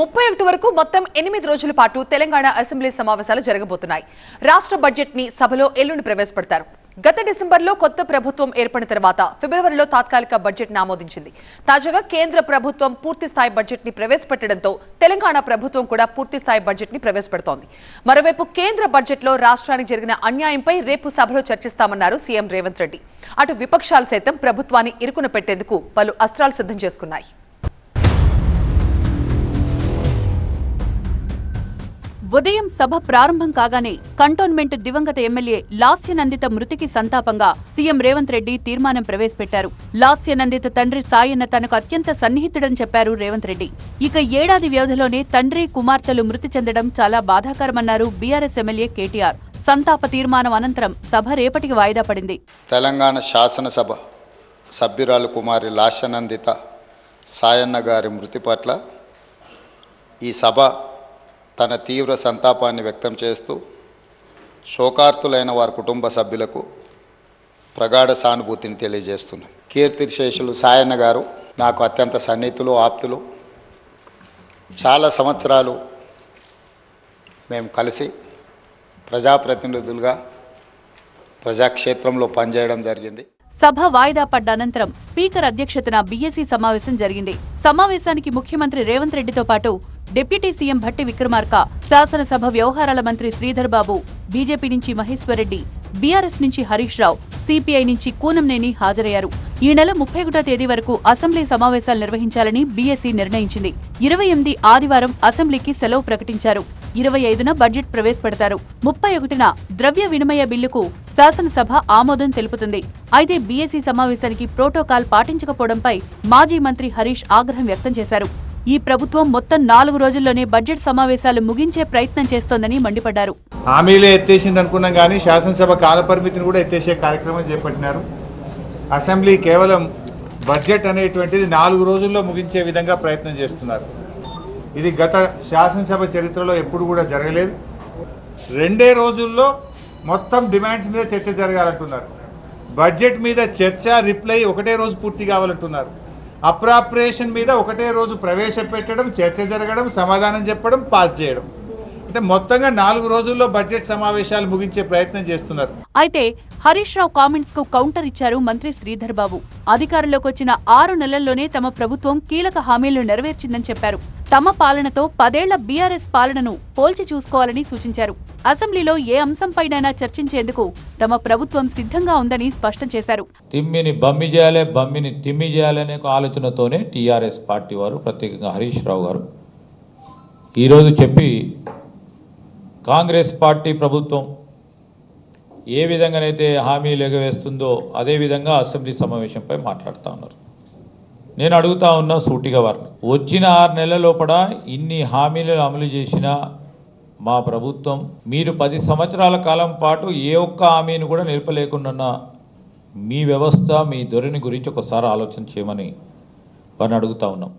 ముప్పై ఒకటి వరకు మొత్తం ఎనిమిది రోజుల పాటు తెలంగాణ అసెంబ్లీ సమావేశాలు జరగబోతున్నాయి. రాష్ట్ర బడ్జెట్ని సభలో ఎల్లుండి ప్రవేశపెడతారు. గత డిసెంబర్లో కొత్త ప్రభుత్వం ఏర్పడిన తర్వాత ఫిబ్రవరిలో తాత్కాలిక బడ్జెట్ ఆమోదించింది. తాజాగా కేంద్ర ప్రభుత్వం పూర్తిస్థాయి బడ్జెట్ని ప్రవేశపెట్టడంతో తెలంగాణ ప్రభుత్వం కూడా పూర్తిస్థాయి బడ్జెట్ని ప్రవేశపెడుతోంది. మరోవైపు కేంద్ర బడ్జెట్లో రాష్ట్రానికి జరిగిన అన్యాయంపై రేపు సభలో చర్చిస్తామన్నారు సీఎం రేవంత్ రెడ్డి. అటు విపక్షాలు సైతం ప్రభుత్వాన్ని ఇరుకున పెట్టేందుకు పలు అస్త్రాలు సిద్ధం చేసుకున్నాయి. ఉదయం సభ ప్రారంభం కాగానే కంటోన్మెంట్ దివంగత ఎమ్మెల్యే లాస్యనందిత మృతికి సంతాపంగా సీఎం రేవంత్ రెడ్డి తీర్మానం ప్రవేశపెట్టారు. లాస్యనందిత తండ్రి సాయన్న తనకు అత్యంత సన్నిహితుడని చెప్పారు రేవంత్ రెడ్డి. ఇక ఏడాది వ్యవధిలోనే తండ్రి కుమార్తెలు మృతి చెందడం చాలా బాధాకరమన్నారు బీఆర్ఎస్ ఎమ్మెల్యే కేటీఆర్. సంతాప తీర్మానం అనంతరం సభ రేపటికి వాయిదా పడింది. తెలంగాణ శాసనసభ సభ్యురాలు కుమారి లాస్యనందిత సాయన్న గారి మృతి పట్ల ఈ సభ తన తీవ్ర సంతాపాన్ని వ్యక్తం చేస్తూ శోకార్తులైన వారి కుటుంబ సభ్యులకు ప్రగాఢ సానుభూతిని తెలియజేస్తున్నాయి కీర్తిశేషులు సాయన్న గారు నాకు అత్యంత సన్నిహితులు ఆప్తులు. చాలా సంవత్సరాలు మేము కలిసి ప్రజాప్రతినిధులుగా ప్రజాక్షేత్రంలో పనిచేయడం జరిగింది. సభ వాయిదా పడ్డ అనంతరం స్పీకర్ అధ్యక్షతన బీఎస్సీ సమావేశం జరిగింది. సమావేశానికి ముఖ్యమంత్రి రేవంత్ రెడ్డితో పాటు డిప్యూటీ సీఎం భట్టి విక్రమార్క శాసనసభ వ్యవహారాల మంత్రి శ్రీధర్ బాబు బీజేపీ నుంచి మహేశ్వర్ రెడ్డి బీఆర్ఎస్ నుంచి హరీష్ రావు సిపిఐ నుంచి కూనంనేని హాజరయ్యారు. ఈ నెల ముప్పై ఒకటో తేదీ వరకు అసెంబ్లీ సమావేశాలు నిర్వహించాలని బీఎస్సీ నిర్ణయించింది. ఇరవై ఎనిమిది ఆదివారం అసెంబ్లీకి సెలవు ప్రకటించారు. ఇరవై ఐదున బడ్జెట్ ప్రవేశపెడతారు. ముప్పై ఒకటిన ద్రవ్య వినిమయ బిల్లుకు శాసనసభ ఆమోదం తెలుపుతుంది. అయితే బీఎస్సీ సమావేశానికి ప్రోటోకాల్ పాటించకపోవడంపై మాజీ మంత్రి హరీష్ ఆగ్రహం వ్యక్తం చేశారు. ఈ ప్రభుత్వం మొత్తం నాలుగు రోజుల్లోనే బడ్జెట్ సమావేశాలు ముగించే ప్రయత్నం చేస్తోందని మండిపడ్డారు. హామీలే ఎత్తేసింది అనుకున్నాం కానీ శాసనసభ కాలపరిమితిని కూడా ఎత్తేసే కార్యక్రమం చేపట్టినారు. అసెంబ్లీ కేవలం బడ్జెట్ అనేటువంటిది నాలుగు రోజుల్లో ముగించే విధంగా ప్రయత్నం చేస్తున్నారు. ఇది గత శాసనసభ చరిత్రలో ఎప్పుడు కూడా జరగలేదు. రెండే రోజుల్లో మొత్తం డిమాండ్స్ మీద చర్చ జరగాలంటున్నారు. బడ్జెట్ మీద చర్చ రిప్లై ఒకటే రోజు పూర్తి కావాలంటున్నారు. అప్రాప్రియేషన్ మీద ఒకటే రోజు ప్రవేశపెట్టడం చర్చ జరగడం సమాధానం చెప్పడం పాస్ చేయడం. అంటే మొత్తంగా నాలుగు రోజుల్లో బడ్జెట్ సమావేశాలు ముగించే ప్రయత్నం చేస్తున్నారు. అయితే హరీష్ రావు కామెంట్స్కు కౌంటర్ ఇచ్చారు మంత్రి శ్రీధర్ బాబు. అధికారంలోకి వచ్చిన ఆరు నెలల్లోనే తమ ప్రభుత్వం కీలక హామీలు నెరవేర్చిందని చెప్పారు. తమ పాలనతో పదేళ్ళ బీఆర్ఎస్ పాలనను పోల్చి చూసుకోవాలని సూచించారు. అసెంబ్లీలో ఏ అంశంపైనైనా చర్చించేందుకు తమ ప్రభుత్వం సిద్ధంగా ఉందని స్పష్టం చేశారు. తిమ్మిని బమ్మి చేయాలి బమ్మిని తిమ్మి చేయాలనే ఆలోచనతోనే టీఆర్ఎస్ పార్టీ వారు ప్రత్యేకంగా హరీష్ రావు గారు ఈరోజు చెప్పి కాంగ్రెస్ పార్టీ ప్రభుత్వం ఏ విధంగానైతే హామీలు ఎగవేస్తుందో అదే విధంగా అసెంబ్లీ సమావేశంపై మాట్లాడుతూ ఉన్నారు. నేను అడుగుతా ఉన్నా సూటిగా వారిని. వచ్చిన ఆరు నెలల లోపల ఇన్ని హామీలను అమలు చేసిన మా ప్రభుత్వం మీరు పది సంవత్సరాల కాలం పాటు ఏ ఒక్క హామీని కూడా నిలపలేకుండా మీ వ్యవస్థ మీ ధోరణి గురించి ఒకసారి ఆలోచన చేయమని వారిని అడుగుతా ఉన్నాం.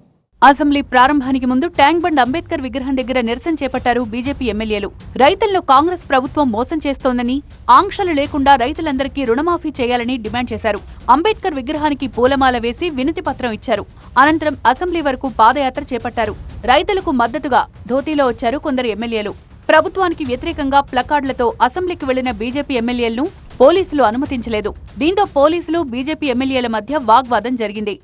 అసెంబ్లీ ప్రారంభానికి ముందు ట్యాంక్ బండ్ అంబేద్కర్ విగ్రహం దగ్గర నిరసన చేపట్టారు బీజేపీ ఎమ్మెల్యేలు. రైతులను కాంగ్రెస్ ప్రభుత్వం మోసం చేస్తోందని ఆంక్షలు లేకుండా రైతులందరికీ రుణమాఫీ చేయాలని డిమాండ్ చేశారు. అంబేద్కర్ విగ్రహానికి పూలమాల వేసి వినతి పత్రం ఇచ్చారు. అనంతరం అసెంబ్లీ వరకు పాదయాత్ర చేపట్టారు. రైతులకు మద్దతుగా ధోతీలో వచ్చారు కొందరు ఎమ్మెల్యేలు. ప్రభుత్వానికి వ్యతిరేకంగా ప్లకార్డులతో అసెంబ్లీకి వెళ్ళిన బీజేపీ ఎమ్మెల్యేలను పోలీసులు అనుమతించలేదు. దీంతో పోలీసులు బీజేపీ ఎమ్మెల్యేల మధ్య వాగ్వాదం జరిగింది.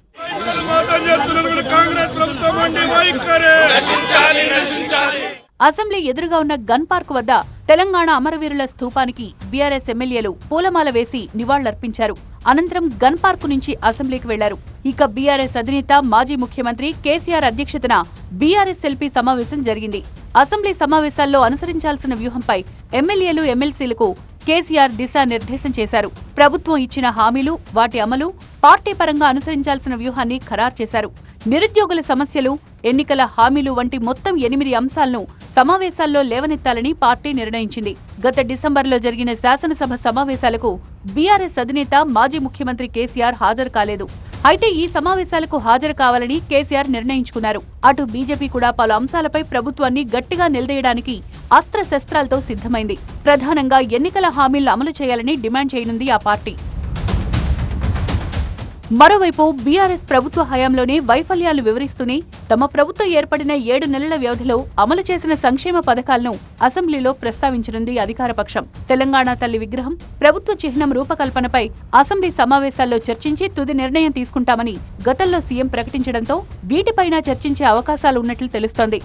అసెంబ్లీ ఎదురుగా ఉన్న గన్ పార్క్ వద్ద తెలంగాణ అమరవీరుల స్థూపానికి బీఆర్ఎస్ ఎమ్మెల్యేలు పూలమాల వేసి నివాళులర్పించారు. అనంతరం గన్ పార్క్ నుంచి అసెంబ్లీకి వెళ్ళారు. ఇక బీఆర్ఎస్ అధినేత మాజీ ముఖ్యమంత్రి కేసీఆర్ అధ్యక్షతన బీఆర్ఎస్ ఎల్పీ సమావేశం జరిగింది. అసెంబ్లీ సమావేశాల్లో అనుసరించాల్సిన వ్యూహంపై ఎమ్మెల్యేలు ఎమ్మెల్సీలకు కేసీఆర్ దిశానిర్దేశం చేశారు. ప్రభుత్వం ఇచ్చిన హామీలు వాటి అమలు పార్టీ పరంగా అనుసరించాల్సిన వ్యూహాన్ని ఖరారు చేశారు. నిరుద్యోగుల సమస్యలు ఎన్నికల హామీలు వంటి మొత్తం ఎనిమిది అంశాలను సమావేశాల్లో లేవనెత్తాలని పార్టీ నిర్ణయించింది. గత డిసెంబర్లో జరిగిన శాసనసభ సమావేశాలకు బీఆర్ఎస్ అధినేత మాజీ ముఖ్యమంత్రి కేసీఆర్ హాజరు కాలేదు. అయితే ఈ సమావేశాలకు హాజరు కావాలని కేసీఆర్ నిర్ణయించుకున్నారు. అటు బీజేపీ కూడా పలు అంశాలపై ప్రభుత్వాన్ని గట్టిగా నిలదీయడానికి అస్త్రశస్త్రాలతో సిద్ధమైంది. ప్రధానంగా ఎన్నికల హామీలను అమలు చేయాలని డిమాండ్ చేయనుంది ఆ పార్టీ. మరోవైపు బీఆర్ఎస్ ప్రభుత్వ హయాంలోనే వైఫల్యాలు వివరిస్తూనే తమ ప్రభుత్వం ఏర్పడిన ఏడు నెలల వ్యవధిలో అమలు చేసిన సంక్షేమ పథకాలను అసెంబ్లీలో ప్రస్తావించనుంది అధికారపక్షం తెలంగాణ తల్లి విగ్రహం ప్రభుత్వ చిహ్నం రూపకల్పనపై అసెంబ్లీ సమావేశాల్లో చర్చించి తుది నిర్ణయం తీసుకుంటామని గతంలో సీఎం ప్రకటించడంతో వీటిపైన చర్చించే అవకాశాలు ఉన్నట్లు తెలుస్తోంది.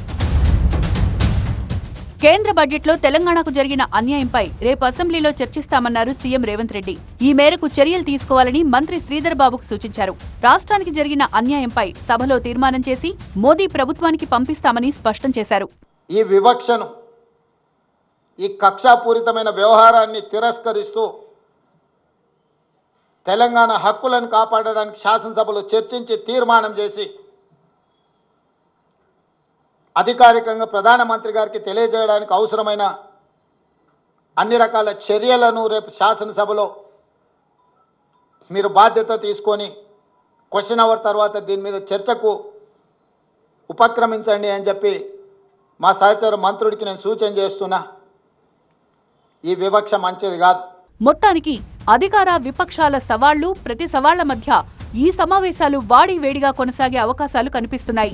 కేంద్ర బడ్జెట్లో తెలంగాణకు జరిగిన అన్యాయంపై రేపు అసెంబ్లీలో చర్చిస్తామన్నారు సీఎం రేవంత్ రెడ్డి. ఈ మేరకు చర్యలు తీసుకోవాలని మంత్రి శ్రీధర్ బాబుకు సూచించారు. రాష్ట్రానికి జరిగిన అన్యాయంపై సభలో తీర్మానం చేసి మోదీ ప్రభుత్వానికి పంపిస్తామని స్పష్టం చేశారు. ఈ వివక్షను ఈ కక్షాపూరితమైన వ్యవహారాన్ని తిరస్కరిస్తూ తెలంగాణ హక్కులను కాపాడడానికి శాసనసభలో చర్చించి తీర్మానం చేసి అధికారికంగా ప్రధానమంత్రి గారికి తెలియజేయడానికి అవసరమైన అన్ని రకాల చర్యలను రేపు శాసనసభలో మీరు బాధ్యత తీసుకొని క్వశ్చన్ అవర్ తర్వాత దీని మీద చర్చకు ఉపక్రమించండి అని చెప్పి మా సహచర మంత్రుడికి నేను సూచన చేస్తున్నా. ఈ వివక్ష మంచిది కాదు. మొత్తానికి అధికార విపక్షాల సవాళ్ళు ప్రతి సవాళ్ళ మధ్య ఈ సమావేశాలు వాడి వేడిగా కొనసాగే అవకాశాలు కనిపిస్తున్నాయి.